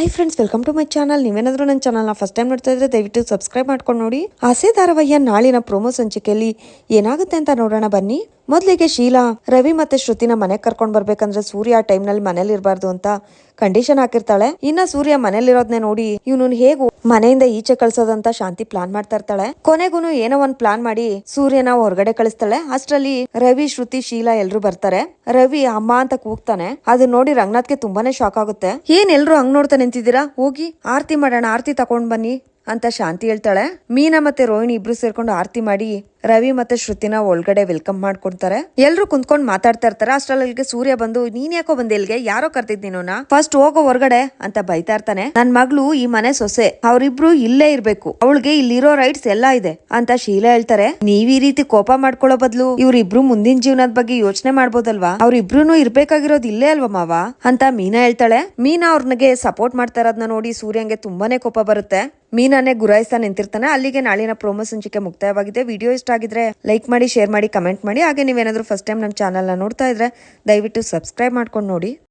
Hi friends welcome to my channel ನೀವೇನಾದ್ರೂ ನನ್ನ ಚಾನಲ್ನ ಫಸ್ಟ್ ಟೈಮ್ ನೋಡ್ತಾ ಇದ್ರೆ ದಯವಿಟ್ಟು ಸಬ್ಸ್ಕ್ರೈಬ್ ಮಾಡ್ಕೊಂಡು ನೋಡಿ. ಆಸೆ ಧಾರಾವಾಹಿಯ ನಾಳಿನ ಪ್ರೋಮೋ ಸಂಚಿಕೆಯಲ್ಲಿ ಏನಾಗುತ್ತೆ ಅಂತ ನೋಡೋಣ ಬನ್ನಿ. ಮೊದಲಿಗೆ ಶೀಲಾ, ರವಿ ಮತ್ತೆ ಶ್ರುತಿನ ಮನೆಗೆ ಕರ್ಕೊಂಡ್ ಬರ್ಬೇಕಂದ್ರೆ ಸೂರ್ಯ ಆ ಟೈಮ್ನಲ್ಲಿ ಮನೇಲಿ ಇರಬಾರ್ದು ಅಂತ ಕಂಡೀಷನ್ ಹಾಕಿರ್ತಾಳೆ. ಇನ್ನ ಸೂರ್ಯ ಮನೇಲಿರೋದ್ನೇ ನೋಡಿ ಇವನು ಹೇಗೂ ಮನೆಯಿಂದ ಈಚೆ ಕಳ್ಸೋದಂತ ಶಾಂತಿ ಪ್ಲಾನ್ ಮಾಡ್ತಾ ಇರ್ತಾಳೆ. ಕೊನೆಗೂನು ಏನೋ ಒಂದ್ ಪ್ಲಾನ್ ಮಾಡಿ ಸೂರ್ಯನ ಹೊರಗಡೆ ಕಳಿಸ್ತಾಳೆ. ಅಷ್ಟರಲ್ಲಿ ರವಿ, ಶ್ರುತಿ, ಶೀಲಾ ಎಲ್ರು ಬರ್ತಾರೆ. ರವಿ ಅಮ್ಮ ಅಂತ ಕೂಗ್ತಾನೆ. ಅದನ್ನ ನೋಡಿ ರಂಗನಾಥ್ಗೆ ತುಂಬಾನೇ ಶಾಕ್ ಆಗುತ್ತೆ. ಏನ್ ಎಲ್ರು ಹಂಗ್ ನೋಡ್ತಾ ನಿಂತಿದ್ದೀರಾ? ಹೋಗಿ ಆರತಿ ಮಾಡೋಣ, ಆರತಿ ತಕೊಂಡ್ ಬನ್ನಿ ಅಂತ ಶಾಂತಿ ಹೇಳ್ತಾಳೆ. ಮೀನಾ ಮತ್ತೆ ರೋಹಿಣಿ ಇಬ್ರು ಸೇರ್ಕೊಂಡು ಆರತಿ ಮಾಡಿ ರವಿ ಮತ್ತೆ ಶ್ರುತಿನ ಒಳಗಡೆ ವೆಲ್ಕಮ್ ಮಾಡ್ಕೊಡ್ತಾರೆ. ಎಲ್ರು ಕುಂತ್ಕೊಂಡ್ ಮಾತಾಡ್ತಾ ಇರ್ತಾರೆ. ಅಷ್ಟ್ರಲ್ಲಿಗೆ ಸೂರ್ಯ ಬಂದು, ನೀನ್ ಯಾಕೋ ಬಂದೆ ಇಲ್ಗೆ ಯಾರೋ ಕರ್ತಿದ್ ಫಸ್ಟ್ ಹೋಗೋ ಹೊರಗಡೆ, ಅಂತ ಬೈತಾ ಇರ್ತಾನೆ. ನನ್ ಮಗಳು ಈ ಮನೆ ಸೊಸೆ. ಅವ್ರಿಬ್ರು ಇಲ್ಲೇ ಇರ್ಬೇಕು. ಅವಳಿಗೆ ಇಲ್ಲಿರೋ ರೈಟ್ಸ್ ಎಲ್ಲಾ ಇದೆ, ಅಂತ ಶೀಲಾ ಹೇಳ್ತಾರೆ. ನೀವ್ ಈ ರೀತಿ ಕೋಪ ಮಾಡ್ಕೊಳ್ಳೋ ಬದ್ಲು ಇವ್ರಿಬ್ರು ಮುಂದಿನ ಜೀವನದ ಬಗ್ಗೆ ಯೋಚನೆ ಮಾಡ್ಬೋದಲ್ವಾ? ಅವ್ರಿಬ್ರು ಇರ್ಬೇಕಾಗಿರೋದು ಇಲ್ಲೇ ಅಲ್ವಾ ಮಾವ? ಅಂತ ಮೀನಾ ಹೇಳ್ತಾಳೆ. ಮೀನಾ ಅವ್ರನಿಗೆ ಸಪೋರ್ಟ್ ಮಾಡ್ತಾ ಇರೋದ್ನ ನೋಡಿ ಸೂರ್ಯಂಗೆ ತುಂಬಾನೇ ಕೋಪ ಬರುತ್ತೆ. ಮೀನಾನೇ ಗುರಾಯಿಸ್ತಾ ನಿಂತಿರ್ತಾನೆ. ಅಲ್ಲಿಗೆ ನಾಳಿನ ಪ್ರೋಮೋ ಸಂಚಿಕೆ ಮುಕ್ತಾಯವಾಗಿದೆ. ವಿಡಿಯೋ ಇಷ್ಟ ಆಗಿದ್ರೆ ಲೈಕ್ ಮಾಡಿ ಶೇರ್ ಮಾಡಿ ಕಮೆಂಟ್ ಮಾಡಿ. ಹಾಗೆ ನೀವೇನಾದರೂ ಫಸ್ಟ್ ಟೈಮ್ ನಮ್ಮ ಚಾನಲ್ನ ನೋಡ್ತಾ ಇದ್ರೆ ದಯವಿಟ್ಟು ಸಬ್ಸ್ಕ್ರೈಬ್ ಮಾಡ್ಕೊಂಡು ನೋಡಿ.